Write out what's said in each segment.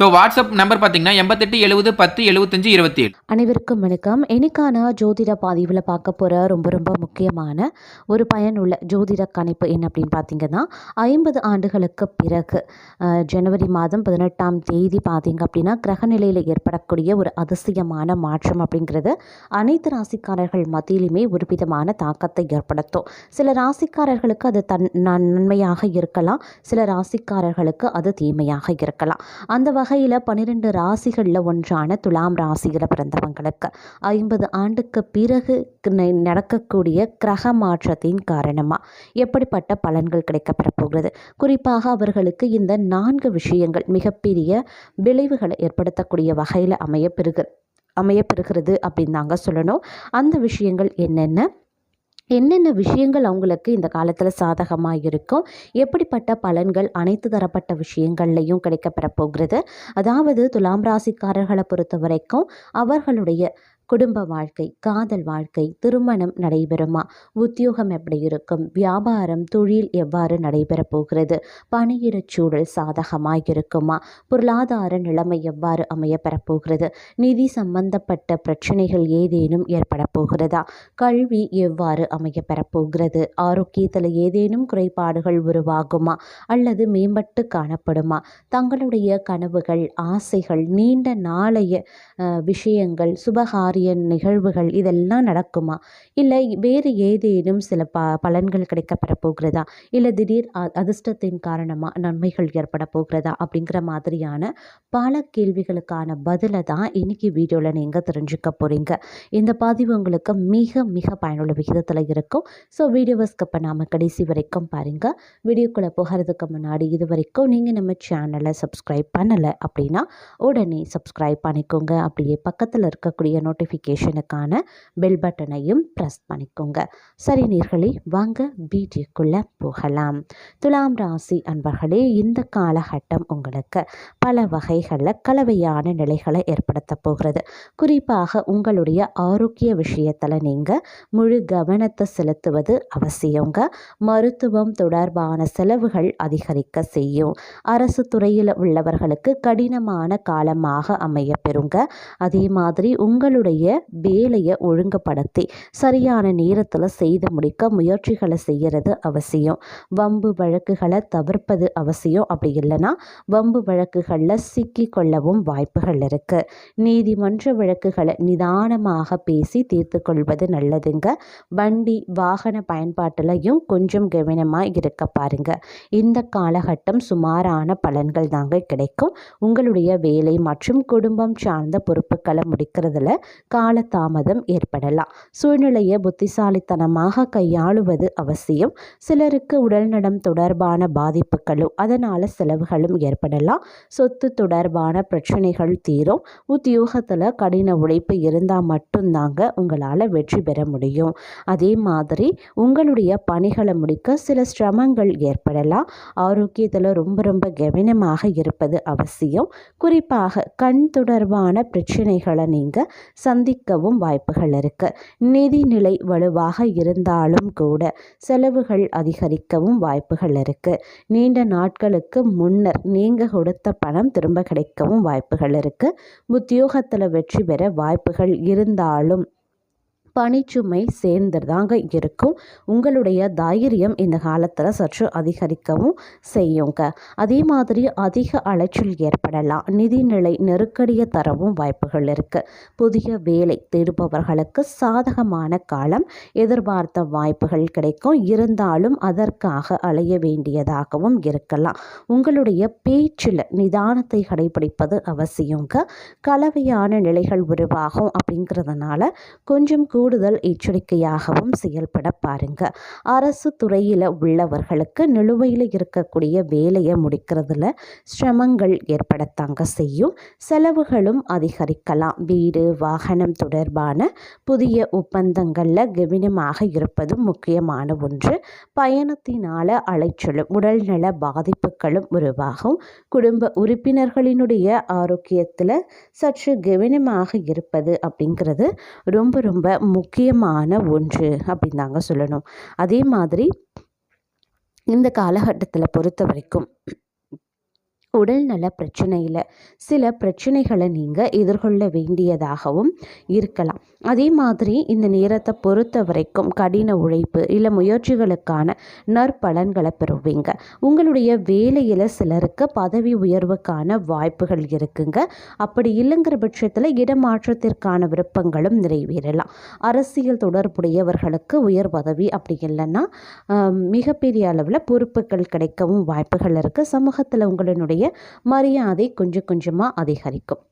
So WhatsApp number பார்த்தீங்கன்னா எண்பத்தெட்டு எழுபது பத்து எழுபத்தஞ்சு இருபத்தி ஏழு அனைவருக்கும் வணக்கம். எனக்கான ஜோதிட பதிவில் பார்க்க போகிற ரொம்ப ரொம்ப முக்கியமான ஒரு பயனுள்ள ஜோதிட கணிப்பு என்ன அப்படின்னு பார்த்தீங்கன்னா ஐம்பது ஆண்டுகளுக்கு பிறகு ஜனவரி மாதம் பதினெட்டாம் தேதி பார்த்தீங்க அப்படின்னா கிரகநிலையில் ஏற்படக்கூடிய ஒரு அதிசயமான மாற்றம் அப்படிங்கிறது அனைத்து ராசிக்காரர்கள் மத்தியிலுமே ஒரு விதமான தாக்கத்தை ஏற்படுத்தும். சில ராசிக்காரர்களுக்கு அது தன் நன்- நன்மையாக இருக்கலாம். சில ராசிக்காரர்களுக்கு அது தீமையாக இருக்கலாம். அந்த வகை வகையில் பன்னிரெண்டு ராசிகளில் ஒன்றான துலாம் ராசியில் பிறந்தவங்களுக்கு ஐம்பது ஆண்டுக்கு பிறகு ந- நடக்கக்கூடிய கிரக மாற்றத்தின் காரணமாக எப்படிப்பட்ட பலன்கள் கிடைக்கப்பெற போகிறது? குறிப்பாக அவர்களுக்கு இந்த நான்கு விஷயங்கள் மிகப்பெரிய விளைவுகளை ஏற்படுத்தக்கூடிய வகையில் அமையப்பெறுகிற அமையப்பெறுகிறது அப்படின்னு தாங்க சொல்லணும். அந்த விஷயங்கள் என்னென்ன? என்னென்ன விஷயங்கள் அவங்களுக்கு இந்த காலத்தில் சாதகமாக இருக்கும்? எப்படிப்பட்ட பலன்கள் அனைத்து தரப்பட்ட விஷயங்கள்லையும் கிடைக்கப்பெற போகிறது? அதாவது துலாம் ராசிக்காரர்களை பொறுத்த வரைக்கும் அவர்களுடைய குடும்ப வாழ்க்கை காதல் வாழ்க்கை திருமணம் நடைபெறுமா? உத்தியோகம் எப்படி இருக்கும்? வியாபாரம் தொழில் எவ்வாறு நடைபெறப் போகிறது? பணியிடச் சூழல் சாதகமாக இருக்குமா? பொருளாதார நிலைமை எவ்வாறு அமையப்பெறப் போகிறது? நிதி சம்பந்தப்பட்ட பிரச்சனைகள் ஏதேனும் ஏற்படப் போகிறதா? கல்வி எவ்வாறு அமையப்பெறப் போகிறது? ஆரோக்கியத்தில் ஏதேனும் குறைபாடுகள் உருவாகுமா? அல்லது மேம்பட்டு காணப்படுமா? தங்களுடைய கனவுகள் ஆசைகள் நீண்ட நாளைய விஷயங்கள் சுபகாரி சுபகாரிய நிகழ்வுகள் இதெல்லாம் நடக்குமா? இல்லை வேறு ஏதேனும் சில ப பலன்கள் கிடைக்கப்பெற போகிறதா? இல்லை திடீர் அ- அதிர்ஷ்டத்தின் காரணமாக நன்மைகள் ஏற்பட போகிறதா? அப்படிங்கிற மாதிரியான பல கேள்விகளுக்கான பதிலை தான் இன்றைக்கி வீடியோவில் நீங்கள் தெரிஞ்சுக்க போகிறீங்க இந்த பதிவு உங்களுக்கு மிக மிக பயனுள்ள விகிதத்தில் இருக்கும். ஸோ வீடியோவை ஸ்கிப் பண்ணாமல் கடைசி வரைக்கும் பாருங்கள் வீடியோக்குள்ளே போகிறதுக்கு முன்னாடி இது வரைக்கும் நீங்கள் நம்ம சேனலை சப்ஸ்கிரைப் பண்ணலை அப்படின்னா உடனே சப்ஸ்கிரைப் பண்ணிக்கோங்க. அப்படியே பக்கத்தில் இருக்கக்கூடிய நோட்டிஃபிகேஷனுக்கான பெல் பட்டனையும் ப்ரெஸ் பண்ணிக்கோங்க. சரி நேர்களே வாங்க வீடியோக்குள்ளே போகலாம். துலாம் ராசி அன்பர்களே இந்த காலகட்டம் உங்களுக்கு பல வகைகளில் கலவையான நிலைகளை ஏற்படுத்த போகிறது. குறிப்பாக உங்களுடைய ஆரோக்கிய விஷயத்தில் நீங்கள் முழு கவனத்தை செலுத்துவது அவசியங்க. மருத்துவம் தொடர்பான செலவுகள் அதிகரிக்க செய்யும். அரசு துறையில் உள்ளவர்களுக்கு கடினமான காலமாக அமைய பெறுங்க. அதே மாதிரி உங்களுடைய வேலையை ஒழுங்குபடுத்தி சரியான நேரத்தில் செய்து முடிக்க முயற்சிகளை செய்கிறது அவசியம். வம்பு வழக்குகளை தவிர்ப்பது அவசியம். அப்படி இல்லைன்னா வம்பு வழக்குகளில் சிக்கி கொள்ளவும் வாய்ப்புகள் இருக்குது நீதிமன்ற வழக்குகளை நிதானமாக பேசி தீர்த்து கொள்வது நல்லதுங்க. வண்டி வாகன பயன்பாட்டிலையும் கொஞ்சம் கவனமாக இருக்க பாருங்க. இந்த காலகட்டம் சுமாரான பலன்கள் தாங்க கிடைக்கும். உங்களுடைய வேலை மற்றும் குடும்பம் சார்ந்த பொறுப்புகளை முடிக்கிறதுல காலதாமதம் ஏற்படலாம். சூழ்நிலையை புத்திசாலித்தனமாக கையாளுவது அவசியம். சிலருக்கு உடல்நலம் தொடர்பான பாதிப்புகளும் அதனால் செலவுகளும் ஏற்படலாம். சொத்து தொடர்பான பிரச்சனைகள் தீரும். உத்தியோகத்தில் கடின உழைப்பு இருந்தால் மட்டும்தாங்க உங்களால் வெற்றி பெற முடியும். அதே மாதிரி உங்களுடைய பணிகளை முடிக்க சில சிரமங்கள் ஏற்படலாம். ஆரோக்கியத்தில் ரொம்ப ரொம்ப கவனமாக இருப்பது அவசியம். குறிப்பாக கண் தொடர்பான பிரச்சனைகளை நீங்கள் சந்த சந்திக்கவும் வாய்ப்புகள் இருக்குது நிதிநிலை வலுவாக இருந்தாலும் கூட செலவுகள் அதிகரிக்கவும் வாய்ப்புகள் இருக்குது நீண்ட நாட்களுக்கு முன்னர் நீங்கள் கொடுத்த பணம் திரும்ப கிடைக்கவும் வாய்ப்புகள் இருக்குது உத்தியோகத்தில் வெற்றி பெற வாய்ப்புகள் இருந்தாலும் பணிச்சுமை சேர்ந்துதாங்க இருக்கும். உங்களுடைய தைரியம் இந்த காலத்தில் சற்று அதிகரிக்கவும் செய்யுங்க. அதே மாதிரி அதிக அலைச்சல் ஏற்படலாம். நிதிநிலை நெருக்கடியை தரவும் வாய்ப்புகள் இருக்குது புதிய வேலை தேடுபவர்களுக்கு சாதகமான காலம். எதிர்பார்த்த வாய்ப்புகள் கிடைக்கும். இருந்தாலும் அதற்காக அலைய வேண்டியதாகவும் இருக்கலாம். உங்களுடைய பேச்சில் நிதானத்தை கடைபிடிப்பது அவசியங்க. கலவையான நிலைகள் உருவாகும் அப்படிங்கிறதுனால கொஞ்சம் கூடுதல் எச்சரிக்கையாகவும் செயல்பட பாருங்க. அரசு துறையில் உள்ளவர்களுக்கு நிலுவையில் இருக்கக்கூடிய வேலையை முடிக்கிறதுல சிரமங்கள் ஏற்படத்தாங்க செய்யும். செலவுகளும் அதிகரிக்கலாம். வீடு வாகனம் தொடர்பான புதிய ஒப்பந்தங்களில் கவனமாக இருப்பதும் முக்கியமான ஒன்று. பயணத்தினால் அலைச்சலும் உடல்நல பாதிப்புகளும் உருவாகும். குடும்ப உறுப்பினர்களினுடைய ஆரோக்கியத்தில் சற்று கவனமாக இருப்பது அப்படிங்கிறது ரொம்ப ரொம்ப முக்கியமான ஒன்று அப்படின்னு தாங்க சொல்லணும். அதே மாதிரி இந்த காலகட்டத்தில் பொறுத்த வரைக்கும் உடல்நல பிரச்சனையில் சில பிரச்சனைகளை நீங்கள் எதிர்கொள்ள வேண்டியதாகவும் இருக்கலாம். அதே மாதிரி இந்த நேரத்தை பொறுத்த வரைக்கும் கடின உழைப்பு இல்லை முயற்சிகளுக்கான நற்பலன்களை பெறுவீங்க. உங்களுடைய வேலையில் சிலருக்கு பதவி உயர்வுக்கான வாய்ப்புகள் இருக்குங்க. அப்படி இல்லைங்கிற பட்சத்தில் இடமாற்றத்திற்கான விருப்பங்களும் நிறைவேறலாம். அரசியல் தொடர்புடையவர்களுக்கு உயர் பதவி அப்படி இல்லைன்னா மிகப்பெரிய அளவில் பொறுப்புகள் கிடைக்கவும் வாய்ப்புகள் இருக்குது சமூகத்தில் உங்களுடைய உங்களினுடைய மரியாதை கொஞ்சம் கொஞ்சமாக அதிகரிக்கும்.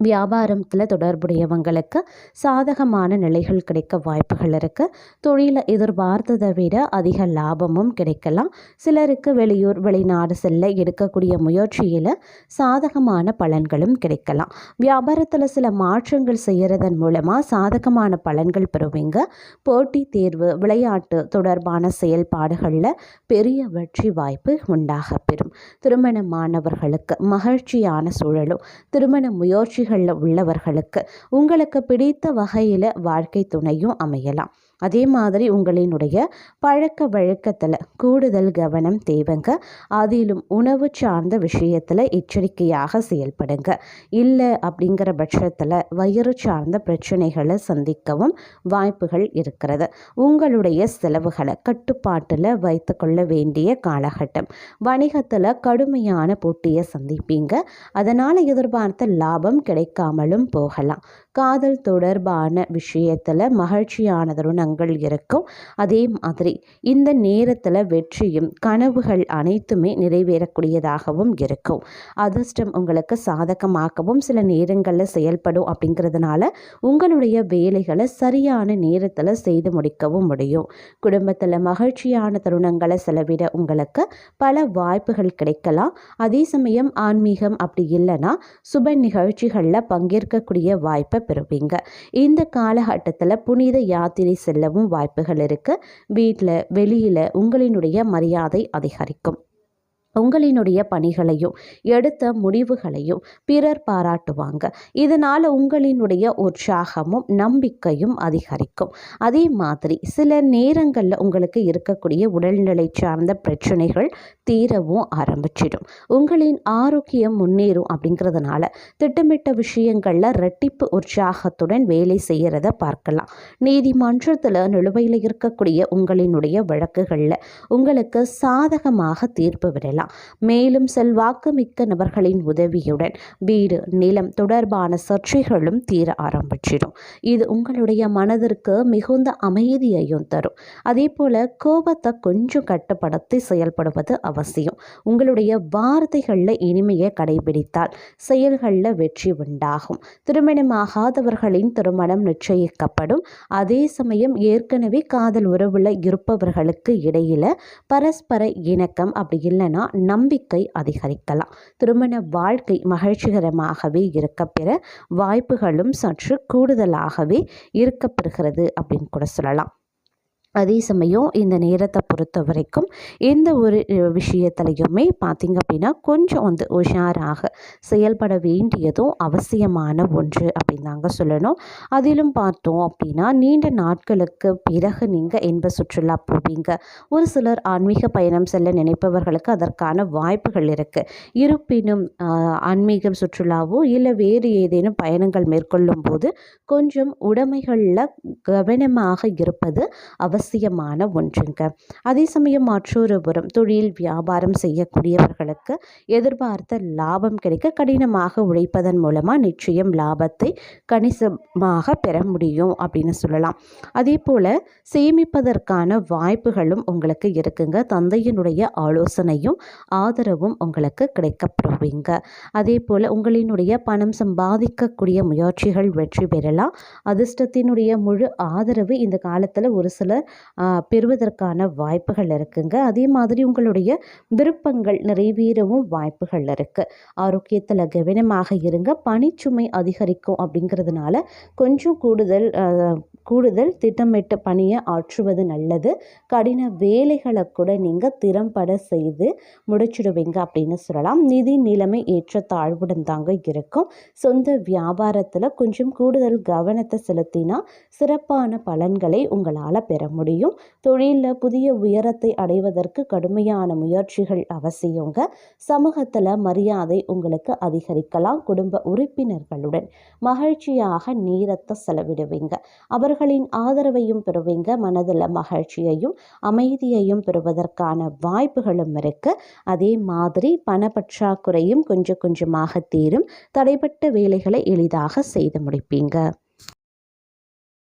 வியாபாரத்தில் தொடர்புடையவங்களுக்கு சாதகமான நிலைகள் கிடைக்க வாய்ப்புகள் இருக்குது தொழிலை எதிர்பார்த்ததை விட அதிக லாபமும் கிடைக்கலாம். சிலருக்கு வெளியூர் வெளிநாடு செல்ல எடுக்கக்கூடிய முயற்சியில் சாதகமான பலன்களும் கிடைக்கலாம். வியாபாரத்தில் சில மாற்றங்கள் செய்கிறதன் மூலமாக சாதகமான பலன்கள் பெறுவீங்க. போட்டி தேர்வு விளையாட்டு தொடர்பான செயல்பாடுகளில் பெரிய வெற்றி வாய்ப்பு உண்டாக பெறும் திருமணமானவர்களுக்கு மகிழ்ச்சியான சூழலும் திருமண முயற்சி முயற்சிகளில் உள்ளவர்களுக்கு உங்களுக்கு பிடித்த வகையில் வாழ்க்கை துணையும் அமையலாம். அதே மாதிரி உங்களினுடைய பழக்க வழக்கத்தில் கூடுதல் கவனம் தேவைங்க. அதிலும் உணவு சார்ந்த விஷயத்தில் எச்சரிக்கையாக செயல்படுங்க. இல்லை அப்படிங்கிற பட்சத்தில் வயிறு சார்ந்த பிரச்சனைகளை சந்திக்கவும் வாய்ப்புகள் இருக்கிறது. உங்களுடைய செலவுகளை கட்டுப்பாட்டில் வைத்துக்கொள்ள வேண்டிய காலகட்டம். வணிகத்தில் கடுமையான போட்டியை சந்திப்பீங்க. அதனால் எதிர்பார்த்த லாபம் கிடைக்காமலும் போகலாம். காதல் தொடர்பான விஷயத்தில் மகிழ்ச்சியான தருணங்கள் இருக்கும். அதே மாதிரி இந்த நேரத்தில் வெற்றியும் கனவுகள் அனைத்துமே நிறைவேறக்கூடியதாகவும் இருக்கும். அதிர்ஷ்டம் உங்களுக்கு சாதகமாகவும் சில நேரங்களில் செயல்படும் அப்படிங்கிறதுனால உங்களுடைய வேலைகளை சரியான நேரத்தில் செய்து முடிக்கவும் முடியும். குடும்பத்தில் மகிழ்ச்சியான தருணங்களை செலவிட உங்களுக்கு பல வாய்ப்புகள் கிடைக்கலாம். அதே சமயம் ஆன்மீகம் அப்படி இல்லைன்னா சுப நிகழ்ச்சிகளில் பங்கேற்கக்கூடிய வாய்ப்பை பெறுவீங்க இந்த காலகட்டத்தில் புனித யாத்திரை செல்லவும் வாய்ப்புகள் இருக்குது வீட்டில் வெளியில் உங்களினுடைய மரியாதை அதிகரிக்கும். உங்களினுடைய பணிகளையும் எடுத்த முடிவுகளையும் பிறர் பாராட்டுவாங்க. இதனால் உங்களினுடைய உற்சாகமும் நம்பிக்கையும் அதிகரிக்கும். அதே மாதிரி சில நேரங்களில் உங்களுக்கு இருக்கக்கூடிய உடல்நிலை சார்ந்த பிரச்சனைகள் தீரவும் ஆரம்பிச்சிடும். உங்களின் ஆரோக்கியம் முன்னேறும் அப்படிங்கிறதுனால திட்டமிட்ட விஷயங்களில் ரெட்டிப்பு உற்சாகத்துடன் வேலை செய்கிறத பார்க்கலாம். நீதிமன்றத்தில் நிலுவையில் இருக்கக்கூடிய உங்களினுடைய வழக்குகளில் உங்களுக்கு சாதகமாக தீர்ப்பு விடலாம். மேலும் செல்வாக்கு மிக்க நபர்களின் உதவியுடன் வீடு நிலம் தொடர்பான சர்ச்சைகளும் தீர ஆரம்பிச்சிடும். இது உங்களுடைய மனதிற்கு மிகுந்த அமைதியையும் தரும். அதே போல் கோபத்தை கொஞ்சம் கட்டுப்படுத்தி செயல்படுவது அவசியம். உங்களுடைய வார்த்தைகளில் இனிமையை கடைபிடித்தால் செயல்களில் வெற்றி உண்டாகும். திருமணமாகாதவர்களின் திருமணம் நிச்சயிக்கப்படும். அதே சமயம் ஏற்கனவே காதல் உறவில் இருப்பவர்களுக்கு இடையில பரஸ்பர இணக்கம் அப்படி இல்லைன்னா நம்பிக்கை அதிகரிக்கலாம். திருமண வாழ்க்கை மகிழ்ச்சிகரமாகவே இருக்க பெற வாய்ப்புகளும் சற்று கூடுதலாகவே இருக்கப்பெறுகிறது அப்படின்னு கூட சொல்லலாம். அதே சமயம் இந்த நேரத்தை பொறுத்த வரைக்கும் எந்த ஒரு விஷயத்துலையுமே பார்த்திங்க அப்படின்னா கொஞ்சம் வந்து உஷாராக செயல்பட வேண்டியதும் அவசியமான ஒன்று அப்படின்னு தாங்க சொல்லணும். அதிலும் பார்த்தோம் அப்படின்னா நீண்ட நாட்களுக்கு பிறகு நீங்கள் இன்ப சுற்றுலா போவீங்க. ஒரு சிலர் ஆன்மீக பயணம் செல்ல நினைப்பவர்களுக்கு அதற்கான வாய்ப்புகள் இருக்குது இருப்பினும் ஆன்மீகம் சுற்றுலாவோ இல்லை வேறு ஏதேனும் பயணங்கள் மேற்கொள்ளும் போது கொஞ்சம் உடைமைகளில் கவனமாக இருப்பது அவசியம். அவசியமான ஒன்றுங்க. அதே சமயம் மற்றொரு புறம் தொழில் வியாபாரம் செய்யக்கூடியவர்களுக்கு எதிர்பார்த்த லாபம் கிடைக்க கடினமாக உழைப்பதன் மூலமாக நிச்சயம் லாபத்தை கணிசமாக பெற முடியும் அப்படின்னு சொல்லலாம். அதே போல் சேமிப்பதற்கான வாய்ப்புகளும் உங்களுக்கு இருக்குங்க. தந்தையினுடைய ஆலோசனையும் ஆதரவும் உங்களுக்கு கிடைக்கப்படுவீங்க அதே போல் உங்களினுடைய பணம் சம்பாதிக்கக்கூடிய முயற்சிகள் வெற்றி பெறலாம். அதிர்ஷ்டத்தினுடைய முழு ஆதரவு இந்த காலத்தில் ஒரு சிலர் பெறுவதற்கான வாய்ப்புகள் இருக்குங்க. அதே மாதிரி உங்களுடைய விருப்பங்கள் நிறைவேறவும் வாய்ப்புகள் இருக்குது ஆரோக்கியத்தில் கவனமாக இருங்க. பணிச்சுமை அதிகரிக்கும் அப்படிங்கிறதுனால கொஞ்சம் கூடுதல் கூடுதல் திட்டமிட்ட பணியை ஆற்றுவது நல்லது. கடின வேலைகளை கூட நீங்கள் திறம்பட செய்து முடிச்சிடுவீங்க அப்படின்னு சொல்லலாம். நிதி நிலைமை ஏற்ற தாழ்வுடன் தாங்க இருக்கும். சொந்த வியாபாரத்தில் கொஞ்சம் கூடுதல் கவனத்தை செலுத்தினா சிறப்பான பலன்களை உங்களால் பெற முடியும். தொழிலில் புதிய உயரத்தை அடைவதற்கு கடுமையான முயற்சிகள் அவசியங்க. சமூகத்தில் மரியாதை உங்களுக்கு அதிகரிக்கலாம். குடும்ப உறுப்பினர்களுடன் மகிழ்ச்சியாக நேரத்தை செலவிடுவீங்க. அவர்களின் ஆதரவையும் பெறுவீங்க மனதில் மகிழ்ச்சியையும் அமைதியையும் பெறுவதற்கான வாய்ப்புகளும் இருக்கு. அதே மாதிரி பணப்பற்றாக்குறையும் கொஞ்சம் கொஞ்சமாக தீரும். தடைப்பட்ட வேலைகளை எளிதாக செய்து முடிப்பீங்க.